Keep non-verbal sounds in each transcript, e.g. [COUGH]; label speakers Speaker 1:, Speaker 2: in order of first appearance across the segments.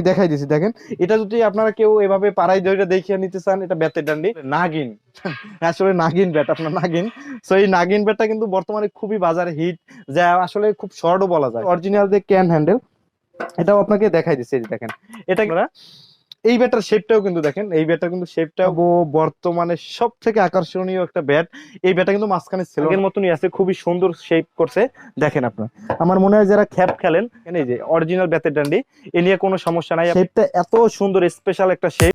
Speaker 1: আমি দেখাই দিছি, দেখেন। এটা যদি আপনারা কেউ এভাবে পাড়াই ধরে দেখিয়ে নিতে চান, এটা ব্যাটের ডান্ডি। নাগিন। [LAUGHS] আসলে নাগিন ব্যাট, আপনার নাগিন। সো এই নাগিন ব্যাটটা কিন্তু বর্তমানে খুবই বাজারে হিট, যা আসলে খুব শর্টও বলা যায়। অরিজিনাল যে ক্যান হ্যান্ডেল এটাও আপনাকে দেখাই দিচ্ছি দেখেন। এটা এই ব্যাটার শেপটাও কিন্তু দেখেন এই ব্যাটার কিন্তু শেপটাও বর্তমানে সব থেকে আকর্ষণীয় একটা ব্যাট এই ব্যাটা কিন্তু মাঝখানে সেলগের মতনই আছে খুবই সুন্দর শেপ করছে। দেখেন আপনার আমার মনে হয় যারা খ্যাপ খেলেন এই যে অরিজিনাল ব্যাটের ডান্ডি এ নিয়ে কোনো সমস্যা নাই। শেপটা এত সুন্দর স্পেশাল একটা শেপ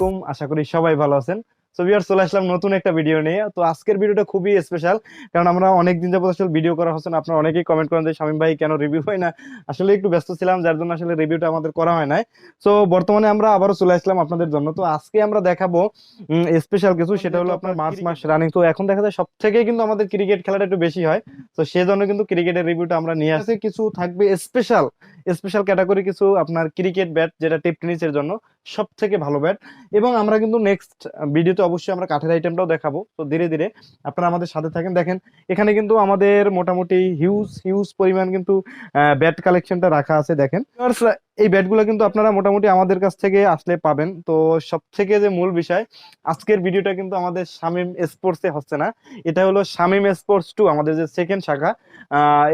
Speaker 1: আসসালামাইকুম আশা করি সবাই ভালো আছেন। সো ভিউয়ার চলে আসলাম নতুন একটা ভিডিও নিয়ে। তো আজকের ভিডিওটা খুবই স্পেশাল কারণ আমরা অনেক দিন যাবত আসলে ভিডিও করা হচ্ছে না। আপনারা অনেকেই কমেন্ট করেন যে শামীম ভাই কেন রিভিউ হয় না? আসলে একটু ব্যস্ত ছিলাম যার জন্য আসলে রিভিউটা আমাদের করা হয় নাই। সো বর্তমানে আমরা আবারও চলে আসলাম আপনাদের জন্য। তো আজকে আমরা দেখাবো স্পেশাল কিছু সেটা হলো আপনার মার্চ মাস রানিং তো এখন দেখা যায় সব থেকে কিন্তু আমাদের ক্রিকেট খেলাটা একটু বেশি হয়। তো সেজন্য কিন্তু ক্রিকেটের রিভিউটা আমরা নিয়ে আসি কিছু থাকবে স্পেশাল স্পেশাল ক্যাটাগরি কিছু আপনার ক্রিকেট ব্যাট যেটা টেপ টেনিসের জন্য। সব থেকে ভালো ব্যাট। এবং আমরা কিন্তু নেক্সট ভিডিওতে অবশ্যই আমরা কাঠের আইটেমটাও দেখাবো। তো ধীরে ধীরে আপনারা আমাদের সাথে থাকেন। দেখেন, এখানে কিন্তু আমাদের মোটামুটি হিউজ হিউজ পরিমাণ কিন্তু ব্যাট কালেকশনটা রাখা আছে। দেখেন এই ব্যাটগুলো কিন্তু আপনারা মোটামুটি আমাদের কাছ থেকে আসলে পাবেন। তো সব থেকে যে মূল বিষয়, আজকের ভিডিওটা কিন্তু আমাদের শামিম স্পোর্টসে হচ্ছে না। এটা হলো শামিম স্পোর্টস টু আমাদের যে সেকেন্ড শাখা।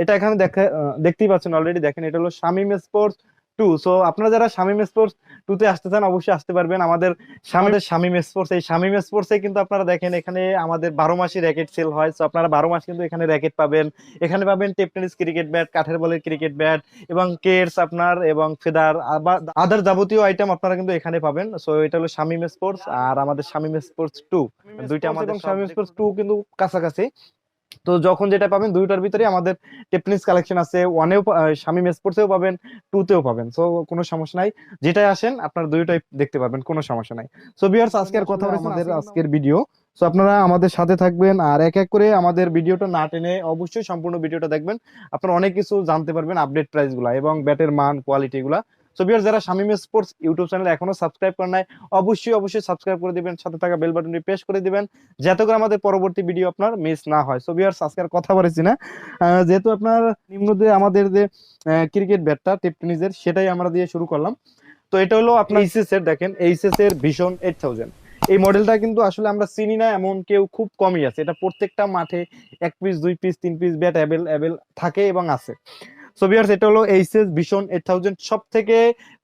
Speaker 1: এটা এখানে দেখা দেখতেই পাচ্ছেন অলরেডি দেখেন, এটা হলো শামিম স্পোর্টস টু সো আপনারা যারা শামিম স্পোর্টস টু তে আসতে চান অবশ্যই আসতে পারবেন। আমাদের আমাদের শামিম স্পোর্টস এই শামিম স্পোর্টস এ কিন্তু আপনারা দেখেন এখানে আমাদের বারো মাসই র্যাকেট সেল হয়। তো আপনারা বারো মাস কিন্তু এখানে র্যাকেট পাবেন। এখানে পাবেন টেপ টেনিস ক্রিকেট ব্যাট কাঠের বলের ক্রিকেট ব্যাট এবং কেটস আপনার এবং ফেদার আদার যাবতীয় আইটেম আপনারা কিন্তু এখানে পাবেন। সো এটা হলো শামিম স্পোর্টস আর আমাদের শামিম স্পোর্টস টু দুইটা আমাদের শামিম স্পোর্টস টু কিন্তু কাছাকাছি। তো যখন যেটা পাবেন দুইটার ভিতরে আমাদের টেপনিস কালেকশন আছে ওয়ানেও শামিম স্পোর্টসেও পাবেন টু তেও পাবেন। সো কোনো সমস্যা নাই। যেটাই আসেন আপনারা দুইটাই দেখতে পাবেন কোনো সমস্যা নাই। সো বিয়ার্স আজকের কথা হলো আমাদের আজকের ভিডিও সো আপনারা আমাদের সাথে থাকবেন আর এক এক করে আমাদের ভিডিওটা না টেনে অবশ্যই সম্পূর্ণ ভিডিওটা দেখবেন। আপনারা অনেক কিছু জানতে পারবেন আপডেট প্রাইসগুলা এবং ব্যাটের মান কোয়ালিটি গুলা সো বিয়ার যারা শামিম স্পোর্টস ইউটিউব চ্যানেল এখনও সাবস্ক্রাইব করেন নাই, অবশ্যই অবশ্যই সাবস্ক্রাইব করে দিবেন, সাথে থাকা বেল বাটনটি প্রেস করে দিবেন, যাতে করে আমাদের পরবর্তী ভিডিও আপনার মিস না হয়। সো বিয়ার আজকে আর কথা বলেছি না। যেহেতু আপনার নিম্ন যে আমাদের যে ক্রিকেট ব্যাটটা টেপ সেটাই আমরা দিয়ে শুরু করলাম। তো এটা হলো আপনার এইচএস এর, দেখেন এইচএস এর ভিশন এইট থাউজেন্ড এই মডেলটা কিন্তু আসলে আমরা চিনি না, এমন কেউ খুব কমই আছে। এটা প্রত্যেকটা মাঠে এক পিস দুই পিস তিন পিস ব্যাট অ্যাভেল অ্যাভেল থাকে এবং আছে। সো বিয়ার্স এটা হলো এইচএস ভিশন এইট থাউজেন্ড সব থেকে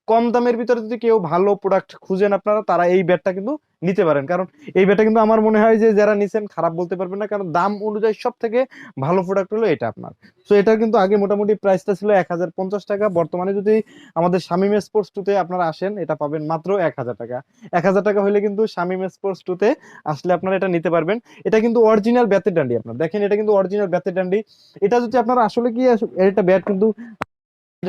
Speaker 1: কম দামের ভিতরে যদি কেউ ভালো প্রোডাক্ট খুঁজেন আপনারা, তারা এই ব্যাটটা কিন্তু নিতে পারেন। কারণ এই ব্যাটটা কিন্তু আমার মনে হয় যে যারা নিছেন খারাপ বলতে পারবেন না। কারণ দাম অনুযায়ী সব থেকে ভালো প্রোডাক্ট হলো এটা আপনার। তো এটা কিন্তু আগে মোটামুটি প্রাইসটা ছিল এক হাজার পঞ্চাশ টাকা। বর্তমানে যদি আমাদের শামিম স্পোর্টস টুতে আপনারা আসেন, এটা পাবেন মাত্র এক হাজার টাকা। এক হাজার টাকা হলে কিন্তু শামিম স্পোর্টস টুতে আসলে আপনারা এটা নিতে পারবেন। এটা কিন্তু অরিজিনাল ব্যাতের ডান্ডি আপনার। দেখেন, এটা কিন্তু অরিজিনাল ব্যাতের ডান্ডি এটা যদি আপনারা আসলে কি, এটা ব্যাট কিন্তু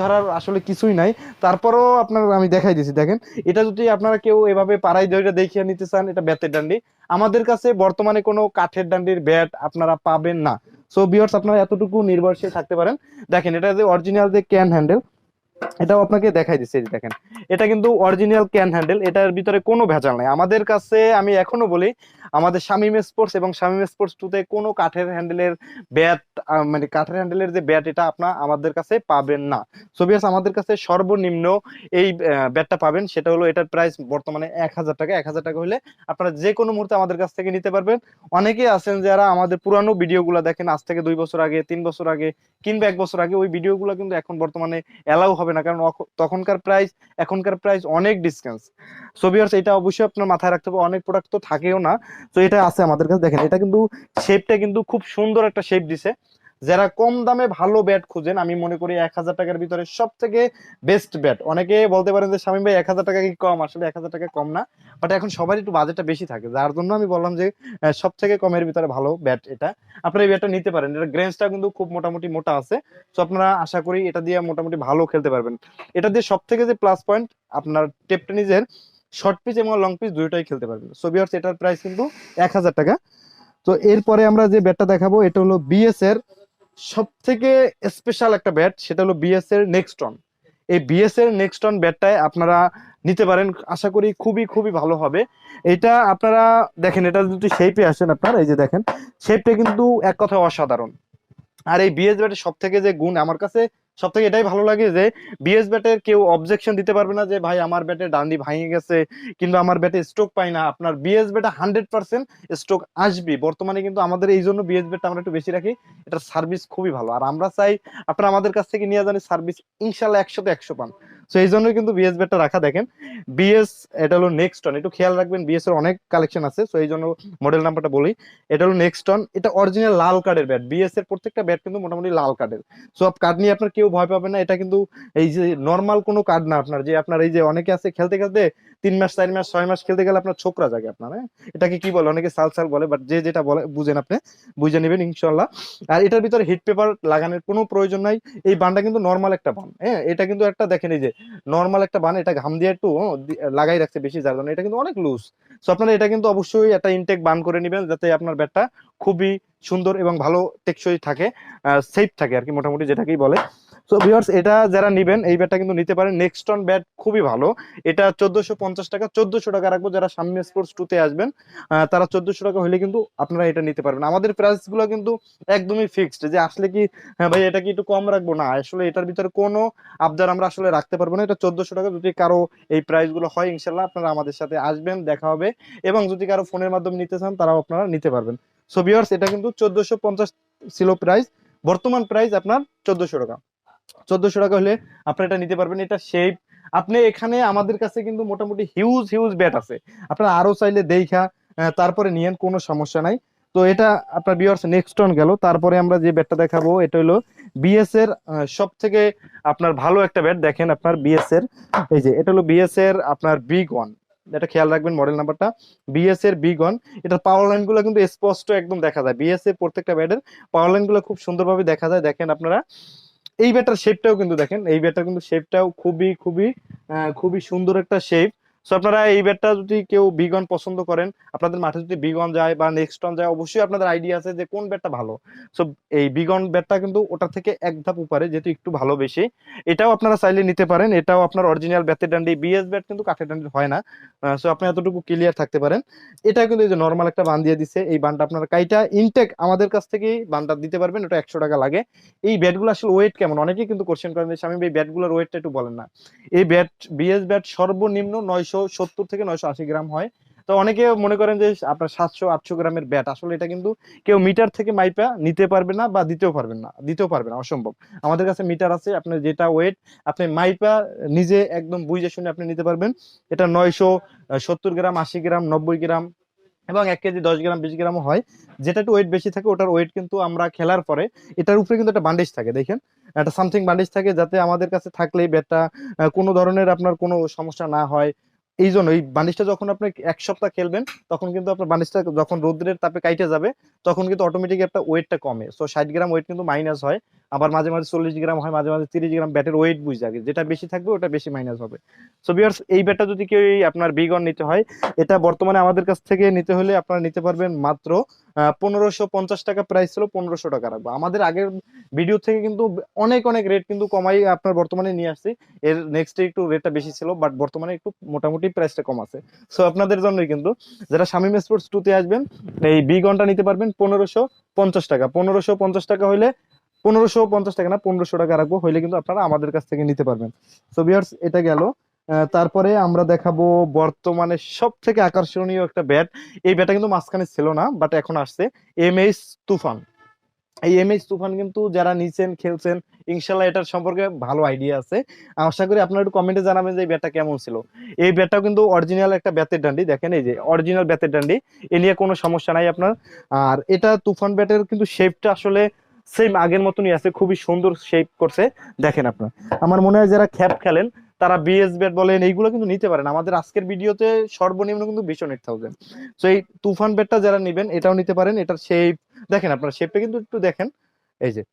Speaker 1: ধরার আসলে কিছুই নাই। তারপরও আপনার আমি দেখাই দিছি, দেখেন। এটা যদি আপনারা কেউ এভাবে পাড়াই ধরে দেখিয়ে নিতে চান, এটা ব্যাতের ডান্ডি। আমাদের কাছে বর্তমানে কোনো কাঠের ডান্ডির ব্যাট আপনারা পাবেন না। সো বিয়ার্স আপনারা এতটুকু নির্ভরশীল থাকতে পারেন। দেখেন, এটা যে অরিজিনাল যে ক্যান হ্যান্ডেল এটাও আপনাকে দেখাই দিচ্ছে দেখেন। এটা কিন্তু অরিজিনাল ক্যান হ্যান্ডেল এটার ভিতরে কোনো ভেজাল নাই। আমাদের কাছে, আমি এখনও বলি আমাদের শামিম স্পোর্টস এবং শামিম স্পোর্টস টুতে কোনো কাঠের হ্যান্ডেলের ব্যাট মানে কাঠের হ্যান্ডেলের যে ব্যাট এটা আপনার আমাদের কাছে পাবেন না। সো বিয়ার্স আমাদের কাছে সর্বনিম্ন এই ব্যাটটা পাবেন। সেটা হলো এটার প্রাইস বর্তমানে এক হাজার টাকা। এক হাজার টাকা হলে আপনারা যে কোনো মুহূর্তে আমাদের কাছ থেকে নিতে পারবেন। অনেকে আছেন যারা আমাদের পুরানো ভিডিওগুলো দেখেন, আজ থেকে দুই বছর আগে, তিন বছর আগে কিংবা এক বছর আগে, ওই ভিডিওগুলো কিন্তু এখন বর্তমানে এলাও হবে না। কারণ তখনকার প্রাইস এখনকার প্রাইস অনেক ডিসকাউন্ট সো ভিউয়ার্স এটা অবশ্যই আপনার মাথায় রাখতে হবে। অনেক প্রোডাক্ট তো থাকেও না। তো এটা আছে আমাদের কাছে। দেখেন, এটা কিন্তু শেপটা কিন্তু খুব সুন্দর একটা শেপ দিছে। যারা কম দামে ভালো ব্যাট খুঁজেন, আমি মনে করি এক হাজার টাকার ভিতরে সব থেকে বেস্ট ব্যাট অনেকে বলতে পারেন যে, স্বামী ভাই, এক হাজার টাকা কি কম? আসলে এক হাজার টাকা কম না। বাট এখন সবার একটু বাজেটটা বেশি থাকে। যার জন্য আমি বললাম যে সব থেকে কমের ভিতরে ভালো ব্যাট এটা। আপনারা এই ব্যাটটা নিতে পারেন। এটা গ্রেন্সটা কিন্তু খুব মোটামুটি মোটা আছে। তো আপনারা আশা করি এটা দিয়ে মোটামুটি ভালো খেলতে পারবেন। এটা দিয়ে সব থেকে যে প্লাস পয়েন্ট আপনার টেপ টেনিসের শর্ট পিচ এবং লং পিচ দুইটাই খেলতে পারবেন সো বিয়ার্স এটার প্রাইস কিন্তু এক হাজার টাকা। তো, এরপরে আমরা যে ব্যাটটা দেখাবো, এটা হলো বিএস এর সব থেকে স্পেশাল একটা ব্যাট সেটা হলো বিএস এর নেক্সটন এই বিএস এর নেক্সটন ব্যাটটায় আপনারা নিতে পারেন, আশা করি খুবই খুবই ভালো হবে। এটা আপনারা দেখেন, এটা যদি শেপে আসেন আপনার, এই যে দেখেন শেপটা কিন্তু এক কথা অসাধারণ। আর এই বিএস ব্যাটের সব থেকে যে গুণ, আমার কাছে সব থেকে এটাই ভালো লাগে যে বিএস ব্যাটের কেউ অবজেকশন দিতে পারবে না যে, ভাই, আমার ব্যাটে ডান্ডি ভাঙে গেছে কিংবা আমার ব্যাটে স্ট্রোক পাই না। আপনার বিএস ব্যাটে হান্ড্রেড পার্সেন্ট স্ট্রোক আসবে বর্তমানে কিন্তু আমাদের এই জন্য বিএস ব্যাটটা আমরা একটু বেশি রাখি। এটার সার্ভিস খুবই ভালো। আর আমরা চাই আপনারা আমাদের কাছ থেকে নিয়ে জানি সার্ভিস ইনশাল্লাহ একশোতে একশো পান। তো এই জন্যই কিন্তু বিএস ব্যাটটা রাখা, দেখেন। বিএস এটা হলো নেক্সট একটু খেয়াল রাখবেন বিএস এর অনেক কালেকশন আছে তো এই জন্য মডেল নাম্বারটা বলি। এটা হলো নেক্সট এটা অরিজিনাল লাল কার্ডের ব্যাট বিএস এর প্রত্যেকটা ব্যাট কিন্তু মোটামুটি লাল কার্ডের সো কার্ড নিয়ে আপনার কেউ ভয় পাবে না। এটা কিন্তু এই যে নর্মাল কোনো কার্ড না আপনার, যে আপনার এই যে অনেকে আছে, খেলতে খেলতে তিন মাস, চার মাস, ছয় মাস খেলতে গেলে আপনার ছোকরা জাগে আপনার হ্যাঁ? এটাকে কি বলে? অনেকে সাল সাল বলে বাট যে যেটা বলে, বুঝেন আপনি। বুঝে নেবেন ইনশাল্লাহ আর এটার ভিতরে হিট পেপার লাগানোর কোনো প্রয়োজন নাই। এই বানটা কিন্তু নর্মাল একটা বান হ্যাঁ? এটা কিন্তু একটা, দেখেন এই যে নর্মাল একটা বান এটা ঘাম দিয়ে একটু লাগাই রাখছে বেশি, যার জন্য এটা কিন্তু অনেক লুজ সো আপনারা এটা কিন্তু অবশ্যই একটা ইনটেক বান করে নেবেন, যাতে আপনার ব্যাটটা খুবই সুন্দর এবং ভালো টেকসই থাকে সেফ থাকে আর কি, মোটামুটি যেটাকেই বলে। সো ভিউয়ার্স এটা যারা নেবেন, এই ব্যাটটা কিন্তু নিতে পারেন। নেক্সট নেক্সটন ব্যাট খুবই ভালো। এটা চোদ্দশো পঞ্চাশ টাকা, চোদ্দশো টাকা রাখব যারা সামনে স্পোর্টস টুতে আসবেন। তারা চোদ্দশো টাকা হলে কিন্তু আপনারা এটা নিতে পারবেন। আমাদের প্রাইসগুলো কিন্তু একদমই ফিক্সড যে আসলে কি হ্যাঁ ভাই, এটা কি একটু কম রাখব? না, আসলে এটার ভিতরে কোনো আবদার আমরা আসলে রাখতে পারব না। এটা চোদ্দশো টাকা, যদি কারও এই প্রাইসগুলো হয় ইনশাল্লাহ আপনারা আমাদের সাথে আসবেন, দেখা হবে। এবং যদি কারও ফোনের মাধ্যমে নিতে চান, তারাও আপনারা নিতে পারবেন। সো ভিউয়ার্স এটা কিন্তু চোদ্দশো পঞ্চাশ ছিল প্রাইস বর্তমান প্রাইস আপনার চোদ্দশো টাকা। চোদ্দশো টাকা হলে আপনারা এটা নিতে পারবেন। এটা শেপ আপনি এখানে আমাদের কাছে কিন্তু মোটামুটি হিউজ হিউজ ব্যাট আছে। আপনারা আরও চাইলে দেখা তারপরে নিয়েন, কোনো সমস্যা নাই। তো এটা আপনার বিয়ার্স নেক্সট অন গেল। তারপরে আমরা যে ব্যাটটা দেখাবো, এটা হলো বিএস এর সব থেকে আপনার ভালো একটা ব্যাট দেখেন আপনার বিএস এর, এই যে, এটা হলো বিএস এর আপনার বিগ ওয়ান এটা খেয়াল রাখবেন মডেল নাম্বারটা বিএস এর বিগ ওয়ান এটার পাওয়ার লাইনগুলো কিন্তু স্পষ্ট একদম দেখা যায়। বিএস এর প্রত্যেকটা ব্যাটের পাওয়ার লাইনগুলো খুব সুন্দরভাবে দেখা যায়। দেখেন আপনারা এই ব্যাটার শেপটাও কিন্তু দেখেন, এই ব্যাটার কিন্তু শেপটাও খুবই খুবই খুবই সুন্দর একটা শেপ সো আপনারা এই ব্যাটটা যদি কেউ বিগন পছন্দ করেন, আপনাদের মাঠে যদি বিগন যায় বা নেক্সট নেক্সটন যায়, অবশ্যই আপনাদের আইডিয়া আছে যে কোন ব্যাটটা ভালো। সো এই বিগন ব্যাটটা কিন্তু ওটার থেকে এক ধাপ উপরে, যেহেতু একটু ভালো বেশি। এটাও আপনারা চাইলে নিতে পারেন, এটাও আপনার অরিজিনাল ব্যাটের ডান্ডি বিএস ব্যাট কিন্তু কাঠের ডান্ডি হয় না। সো আপনি এতটুকু ক্লিয়ার থাকতে পারেন। এটা কিন্তু এই যে নর্মাল একটা বান দিয়ে দিছে, এই বানটা আপনার কাইটা ইনটেক আমাদের কাছ থেকেই বানটা দিতে পারবেন, ওটা একশো টাকা লাগে। এই ব্যাটগুলো আসলে ওয়েট কেমন? অনেকেই কিন্তু কোশ্চেন করেন যে, স্বামী ভাই ব্যাটগুলোর ওয়েটটা একটু বলেন না। এই ব্যাট বিএস ব্যাট সর্বনিম্ন নয়শো সত্তর থেকে নয়শো আশি গ্রাম হয়। তো অনেকে মনে করেন যে আপনার সাতশো, আটশো গ্রামের ব্যাট। আসলে এটা কিন্তু কেউ মিটার থেকে মাইপা নিতে পারবে না বা দিতেও পারবেন না, দিতেও পারবে না, অসম্ভব। আমাদের কাছে মিটার আছে, আপনার যেটা ওয়েট আপনি মাইপা নিজে একদম বুঝে শুনে আপনি নিতে পারবেন। এটা নয়শো সত্তর গ্রাম, আশি গ্রাম, নব্বই গ্রাম এবং এক কেজি দশ গ্রাম, বিশ গ্রামও হয়। যেটা একটু ওয়েট বেশি থাকে, ওটার ওয়েট কিন্তু আমরা খেলার পরে, এটার উপরে কিন্তু একটা বান্ডেজ থাকে, দেখেন। একটা সামথিং বান্ডেজ থাকে, যাতে আমাদের কাছে থাকলেই ব্যাটটা কোনো ধরনের আপনার কোনো সমস্যা না হয়। এই জন্য এই বানিশটা যখন আপনি এক সপ্তাহ খেলবেন, তখন কিন্তু আপনার বানিশটা যখন রোদ্রের তাপে কাইটে যাবে, তখন কিন্তু অটোমেটিক একটা ওয়েটটা কমে। সো ষাট গ্রাম ওয়েট কিন্তু মাইনাস হয়। আবার মাঝে মাঝে চল্লিশ গ্রাম হয়, মাঝে মাঝে তিরিশ গ্রাম ব্যাটের ওয়েট বুঝ যাবে যেটা বেশি থাকবে, ওটা বেশি মাইনাস হবে। সো বিয়ার্স এই ব্যাটটা যদি কেউ আপনার বিগন নিতে হয়, এটা বর্তমানে আমাদের কাছ থেকে নিতে হলে আপনারা নিতে পারবেন মাত্র পনেরোশো পঞ্চাশ টাকা প্রাইস ছিল, পনেরোশো টাকা রাখব। আমাদের আগের ভিডিও থেকে কিন্তু অনেক অনেক রেট কিন্তু কমাই আপনার বর্তমানে নিয়ে আসছি। এর নেক্সট একটু রেটটা বেশি ছিল বাট বর্তমানে একটু মোটামুটি প্রাইসটা কম আছে। সো আপনাদের জন্যই কিন্তু, যারা শামিম স্পোর্টস টুতে আসবেন, এই বি ঘণ্টা নিতে পারবেন পনেরোশো পঞ্চাশ টাকা। পনেরোশো পঞ্চাশ টাকা হলে পনেরোশো পঞ্চাশ টাকা না, পনেরোশো টাকা রাখব, হইলে কিন্তু আপনারা আমাদের কাছ থেকে নিতে পারবেন। সো বিয়ার্স এটা গেল। তারপরে আমরা দেখাবো বর্তমানে সব থেকে আকর্ষণীয় একটা ব্যাট এই ব্যাটটা কিন্তু মাঝখানে ছিল না বাট এখন আসছে। M H Tufan. এই এমএস তুফান কিন্তু যারা নিছেন, খেলছেন ইনশাল্লাহ এটার সম্পর্কে ভালো আইডিয়া আছে। আশা করি আপনারা একটু কমেন্টে জানাবেন যে এই ব্যাটটা কেমন ছিল। এই ব্যাটটাও কিন্তু অরিজিনাল একটা ব্যাতের ডান্ডি, দেখেন এই যে অরিজিনাল ব্যাতের ডান্ডি। এ নিয়ে কোনো সমস্যা নাই আপনার। আর এটা তুফান ব্যাটের কিন্তু শেপটা আসলে সেম আগের মতনই আছে, খুবই সুন্দর শেপ করছে। দেখেন আপনার। আমার মনে হয় যারা খ্যাপ খেলেন, তারা বিএস ব্যাট বলেন, এইগুলো কিন্তু নিতে পারেন। আমাদের আজকের ভিডিওতে সর্বনিম্ন কিন্তু বিশন এইট থাউজেন্ড তো এই তুফান ব্যাটটা যারা নেবেন, এটাও নিতে পারেন, এটার শেপ দেখেন আপনার শেপটা কিন্তু একটু দেখেন। এই যে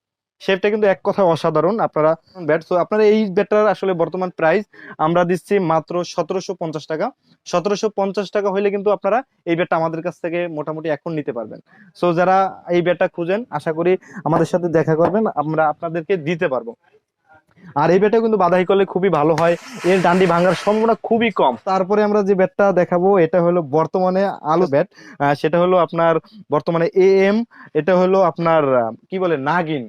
Speaker 1: শেপটা কিন্তু এক কথা অসাধারণ, আপনারা ব্যাট তো আপনারা এই ব্যাটটার আসলে বর্তমান প্রাইস আমরা দিচ্ছি মাত্র সতেরোশো পঞ্চাশ টাকা। সতেরোশো পঞ্চাশ টাকা হলে কিন্তু আপনারা এই ব্যাটটা আমাদের কাছ থেকে মোটামুটি এখন নিতে পারবেন। সো যারা এই ব্যাটটা খুঁজেন, আশা করি আমাদের সাথে দেখা করবেন, আমরা আপনাদেরকে দিতে পারব। আর এই ব্যাটটা কিন্তু বাধাই করলে খুবই ভালো হয়, এর ডান্ডি ভাঙার সম্ভাবনা খুবই কম। তারপরে আমরা যে ব্যাটটা দেখাবো, এটা হলো বর্তমানে আলো ব্যাট সেটা হলো আপনার বর্তমানে এ এম এটা হলো আপনার কি বলে, নাগিন।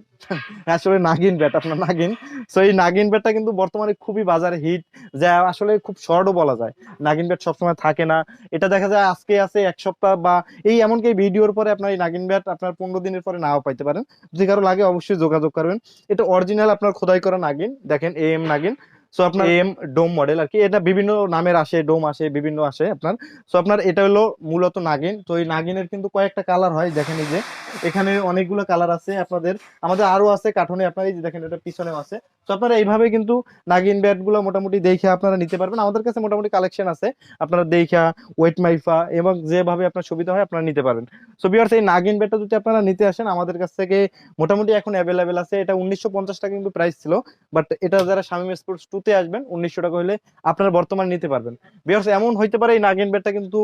Speaker 1: আসলে নাগিন ব্যাট, আপনার নাগিন। সো এই নাগিন ব্যাটটা কিন্তু বর্তমানে খুবই বাজারে হিট যা আসলে খুব শর্টও বলা যায়। নাগিন ব্যাট সবসময় থাকে না। এটা দেখা যায় আজকে আছে এক সপ্তাহ বা এই এমনকি ভিডিওর পরে আপনার এই নাগিন ব্যাট আপনার পনেরো দিনের পরে নাও পাইতে পারেন। যদি কারও লাগে অবশ্যই যোগাযোগ করবেন। এটা অরিজিনাল আপনার খোদাই করা নাগিন। দেখেন এ এম নাগিন। সো আপনার এম ডোম মডেল আর কি। এটা বিভিন্ন নামের আসে ডোম আসে, বিভিন্ন আসে আপনার। সো আপনার এটা হলো মূলত নাগিন। তো এই নাগিনের কিন্তু কয়েকটা কালার হয়। দেখেন এই যে এখানে অনেকগুলো কালার আছে আপনাদের। আমাদের আরও আছে কার্টুনে আপনার এই যে দেখেন, এটা পিছনেও আছে। তো আপনারা এইভাবে কিন্তু নাগিন ব্যাটগুলো মোটামুটি দেখে আপনারা নিতে পারবেন। আমাদের কাছে মোটামুটি কালেকশন আছে। আপনারা দেখা ওয়েট মাইফা এবং যেভাবে আপনার সুবিধা হয় আপনারা নিতে পারবেন সো বিয়ার্স এই নাগিন ব্যাটটা যদি আপনারা নিতে আসেন, আমাদের কাছ থেকে মোটামুটি এখন অ্যাভেলেবেল আছে। এটা উনিশশো পঞ্চাশ টাকা কিন্তু প্রাইস ছিল। বাট এটা যারা শামিম স্পোর্টস টুতে আসবেন, উনিশশো টাকা হলে আপনারা বর্তমানে নিতে পারবেন। বিয়ার্স এমন হইতে পারে এই নাগিন ব্যাটটা কিন্তু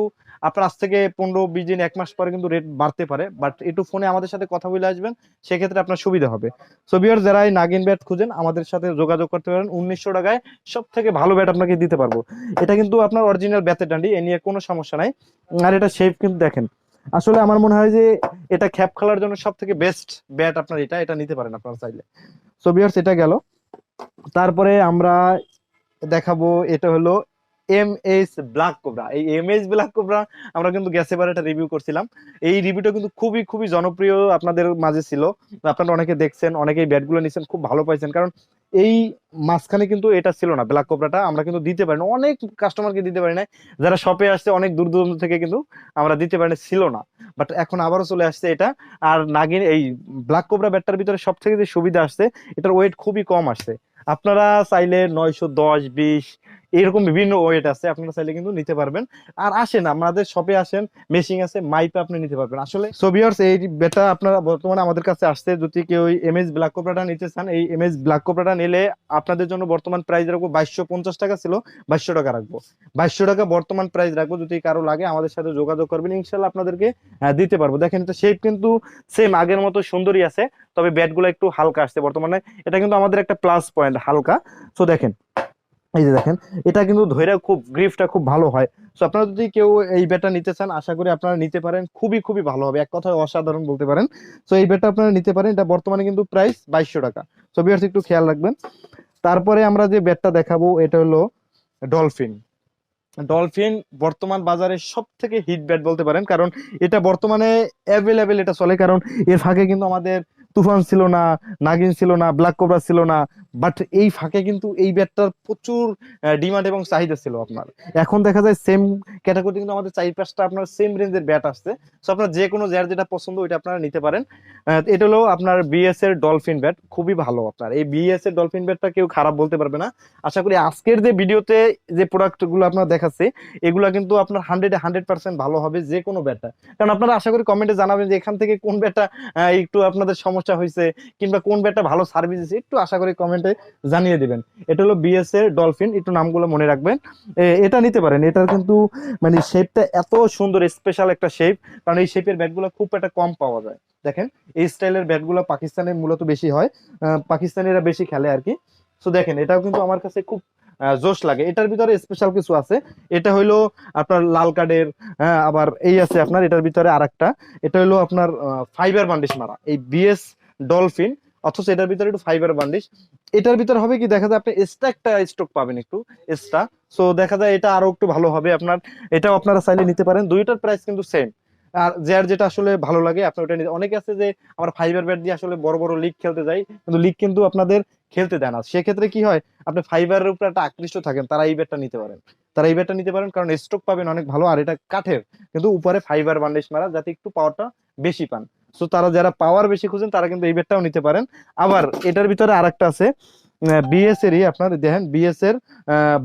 Speaker 1: আপনার আজ থেকে পনেরো, বিশ দিন, এক মাস পরে কিন্তু রেট বাড়তে পারে। বাট একটু আমাদের সাথে কথা বলে আসবেন, সেক্ষেত্রে আপনার সুবিধা হবে। সো বিয়ার যারা এই নাগিন ব্যাট খুঁজেন, আমাদের সাথে যোগাযোগ করতে পারেন। উনিশশো টাকায় সব থেকে ভালো ব্যাট আপনাকে দিতে পারব। এটা কিন্তু আপনার অরিজিনাল ব্যাটের ডান্ডি, এ নিয়ে কোনো সমস্যা নাই। আর এটা শেপ কিন্তু দেখেন। আসলে আমার মনে হয় যে এটা খ্যাপ খেলার জন্য সব থেকে বেস্ট ব্যাট আপনার এটা এটা নিতে পারেন আপনার চাইলে। সো বিয়ার্স এটা গেল। তারপরে আমরা দেখাবো, এটা হলো এম এস ব্ল্যাক কোবরা এই এম এস ব্ল্যাক কোবরা আমরা কিন্তু গ্যাস এবার একটা রিভিউ করছিলাম। এই রিভিউটা কিন্তু খুবই খুবই জনপ্রিয় আপনাদের মাঝে ছিল। আপনারা অনেকে দেখছেন, অনেকেই ব্যাটগুলো নিছেন, খুব ভালো পাইছেন। কারণ এই মাঝখানে কিন্তু এটা ছিল না ব্ল্যাক কোবরাটা আমরা কিন্তু দিতে পারি না অনেক কাস্টমারকে দিতে পারি না যারা শপে আসছে, অনেক দূর দূরান্ত থেকে কিন্তু আমরা দিতে পারি না ছিল না। বাট এখন আবারও চলে আসছে এটা। আর নাগিন, এই ব্ল্যাক কোবরা ব্যাটটার ভিতরে সব থেকে যে সুবিধা আসছে, এটার ওয়েট খুবই কম আসছে। আপনারা চাইলে নয়শো দশ, বিশ এরকম বিভিন্ন ওয়েট আছে, আপনারা চাইলে কিন্তু নিতে পারবেন। আর আসেন, আমাদের শপে আসেন মেশিং আছে মাইপে আপনি নিতে পারবেন। আসলে সোভিয়ার্স এই বেটা আপনারা বর্তমানে আমাদের কাছে আসছে, যদি কেউ এম এস ব্ল্যাক কোপরাটা নিতে চান, এই এম এস ব্ল্যাক কোপরাটা নিলে আপনাদের জন্য বর্তমান প্রাইস রাখব বাইশশো পঞ্চাশ টাকা ছিল, বাইশশো টাকা রাখব। বাইশশো টাকা বর্তমান প্রাইস রাখব, যদি কারও লাগে, আমাদের সাথে যোগাযোগ করবেন ইনশাল্লাহ আপনাদেরকে দিতে পারব। দেখেন, এটা শেপ কিন্তু সেম আগের মতো সুন্দরই আছে, তবে ব্যাটগুলো একটু হালকা আসছে বর্তমানে। এটা কিন্তু আমাদের একটা প্লাস পয়েন্ট হালকা। সো দেখেন এই যে দেখেন, এটা কিন্তু ধরে খুব গ্রিফটা খুব ভালো হয়। সো আপনারা যদি কেউ এই ব্যাটটা নিতে চান, আশা করি আপনারা নিতে পারেন। খুবই খুবই ভালো হবে। এক কথায় অসাধারণ বলতে পারেন। সো এই ব্যাটটা আপনারা নিতে পারেন। এটা বর্তমানে কিন্তু প্রাইস বাইশশো টাকা। সো বিয়ার্স একটু খেয়াল রাখবেন। তারপরে আমরা যে ব্যাটটা দেখাবো, এটা হলো ডলফিন ডলফিন বর্তমান বাজারে সব থেকে হিট ব্যাট বলতে পারেন। কারণ এটা বর্তমানে অ্যাভেলেবেল এটা চলে। কারণ এর ফাঁকে কিন্তু আমাদের তুফান ছিল না, নাগিন ছিল না ব্ল্যাক কোবরা ছিল না বাট এই ফাঁকে কিন্তু এই ব্যাটটার প্রচুর ডিমান্ড এবং চাহিদা ছিল আপনার। এখন দেখা যায় সেম ক্যাটাগরি কিন্তু আমাদের চার পাঁচটা আপনার সেম রেঞ্জের ব্যাট আসছে। সো আপনার যে কোনো যার যেটা পছন্দ, ওইটা আপনারা নিতে পারেন। এটা হলো আপনার বিএস এর ডলফিন ব্যাট খুবই ভালো আপনার। এই বিএস এর ডলফিন ব্যাটটা কেউ খারাপ বলতে পারবে না। আশা করি আজকের যে ভিডিওতে যে প্রোডাক্টগুলো আপনার দেখাচ্ছে, এগুলা কিন্তু আপনার হান্ড্রেড হান্ড্রেড পার্সেন্ট ভালো হবে যে কোনো ব্যাটটা কারণ আপনারা আশা করি কমেন্টে জানাবেন যে এখান থেকে কোন ব্যাটটা একটু আপনাদের সমস্যা হয়েছে কিংবা কোন ব্যাটটা ভালো সার্ভিস দিচ্ছে একটু আশা করি কমেন্টে জানিয়ে দিবেন। এটা হলো বিএস এর ডলফিন একটু নামগুলো মনে রাখবেন। এটা নিতে পারেন, এটার কিন্তু মানে শেপটা এত সুন্দর স্পেশাল একটা শেপ কারণ এই শেপের ব্যাটগুলো খুব একটা কম পাওয়া যায়। দেখেন, এই স্টাইলের ব্যাটগুলো পাকিস্তানে মূলত বেশি হয় পাকিস্তানিরা বেশি খেলে আর কি। তো দেখেন, এটাও কিন্তু আমার কাছে খুব জোশ লাগে। এটার ভিতরে স্পেশাল কিছু আছে। এটা হইল আপনার লাল কার্ডের আবার এই আছে আপনার, এটার ভিতরে আরেকটা। এটা হইল আপনার ফাইবার বান্ডিশ মারা। এই বিএস ডলফিন, অথচ এটার ভিতরে একটু ফাইবার বান্ডিশ এটার ভিতরে হবে কি, দেখা যায় আপনি এক্সট্রা একটা স্টক পাবেন একটু এক্সট্রা সো দেখা যায় এটা আরও একটু ভালো হবে আপনার, এটাও আপনারা চাইলে নিতে পারেন। দুইটার প্রাইস কিন্তু সেম আর যার যেটা আসলে ভালো লাগে, আপনি ওটা অনেকে আছে যে, আমার ফাইবার ব্যাট দিয়ে আসলে বড় বড় লিগ খেলতে যাই। কিন্তু লিগ কিন্তু আপনাদের খেলতে দেয় না। সেক্ষেত্রে কি হয়, আপনি ফাইবারের উপর একটা আকৃষ্ট থাকেন, তারা এই ব্যাটটা নিতে পারেন। তারা এই ব্যাটটা নিতে পারেন, কারণ স্ট্রোক পাবেন অনেক ভালো, আর এটা কাঠের। কিন্তু উপরে ফাইবার বান্ডিশ মারা, যাতে একটু পাওয়ারটা বেশি পান। সো তারা যারা পাওয়ার বেশি খুঁজেন, তারা কিন্তু এই ব্যাটটাও নিতে পারেন। আবার এটার ভিতরে আরেকটা আছে বিএস এরই আপনার, দেখেন বিএস এর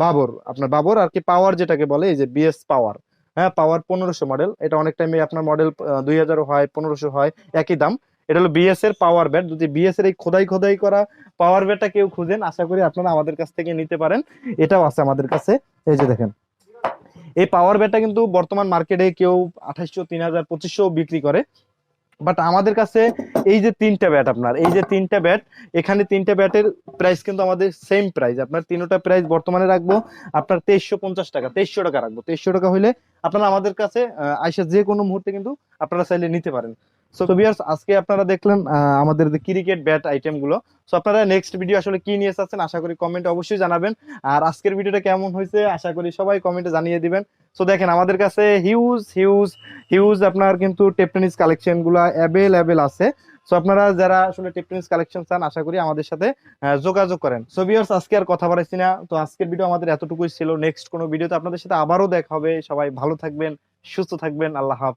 Speaker 1: বাবর। আপনার বাবর আর কি পাওয়ার যেটাকে বলে, এই যে বিএস পাওয়ার হ্যাঁ পাওয়ার পনেরোশো মডেল এটা অনেক টাইমে আপনার মডেল দুই হাজার হয়, পনেরোশো হয়, একই দাম। এটা হলো বিএস এর পাওয়ার ব্যাট যদি বিএস এর এই খোদাই খোদাই করা পাওয়ার ব্যাটটা কেউ খুঁজেন, আশা করি আপনারা আমাদের কাছ থেকে নিতে পারেন। এটাও আছে আমাদের কাছে। এই যে দেখেন। এই পাওয়ার ব্যাটটা কিন্তু বর্তমান মার্কেটে কেউ আঠাশশো তিন হাজার, পঁচিশশো বিক্রি করে। বাট আমাদের কাছে এই যে তিনটা ব্যাট আপনার, এই যে তিনটা ব্যাট এখানে তিনটা ব্যাটের প্রাইস কিন্তু আমাদের সেম প্রাইস আপনার তিনটা প্রাইস বর্তমানে রাখব, আপনার তেইশশো পঞ্চাশ টাকা, তেইশশো টাকা রাখব। তেইশশো টাকা হলে আপনারা আমাদের কাছে আইসা যে কোনো মুহূর্তে কিন্তু আপনারা চাইলে নিতে পারেন। সো আজকে আপনারা দেখলেন আমাদের ক্রিকেট ব্যাট আইটেমগুলো। আপনারা নেক্সট ভিডিও আসলে কি নিয়ে চাচ্ছেন আশা করি কমেন্টে অবশ্যই জানাবেন। আর আজকের ভিডিওটা কেমন হয়েছে, আশা করি সবাই কমেন্টে জানিয়ে দিবেন। সো দেখেন, আমাদের কাছে হিউজ হিউজ হিউজ আপনার কিন্তু টেপটেনিস কালেকশনগুলা অ্যাভেলেবেল আছে। সো আপনারা যারা আসলে টেপটেনিস কালেকশন চান, আশা করি আমাদের সাথে যোগাযোগ করেন। সো ভিউয়ার্স আজকে আর কথা বাড়াইছি না। তো আজকের ভিডিও আমাদের এতটুকুই ছিল। নেক্সট কোনো ভিডিওতে আপনাদের সাথে আবারও দেখা হবে। সবাই ভালো থাকবেন, সুস্থ থাকবেন। আল্লাহ হাফেজ।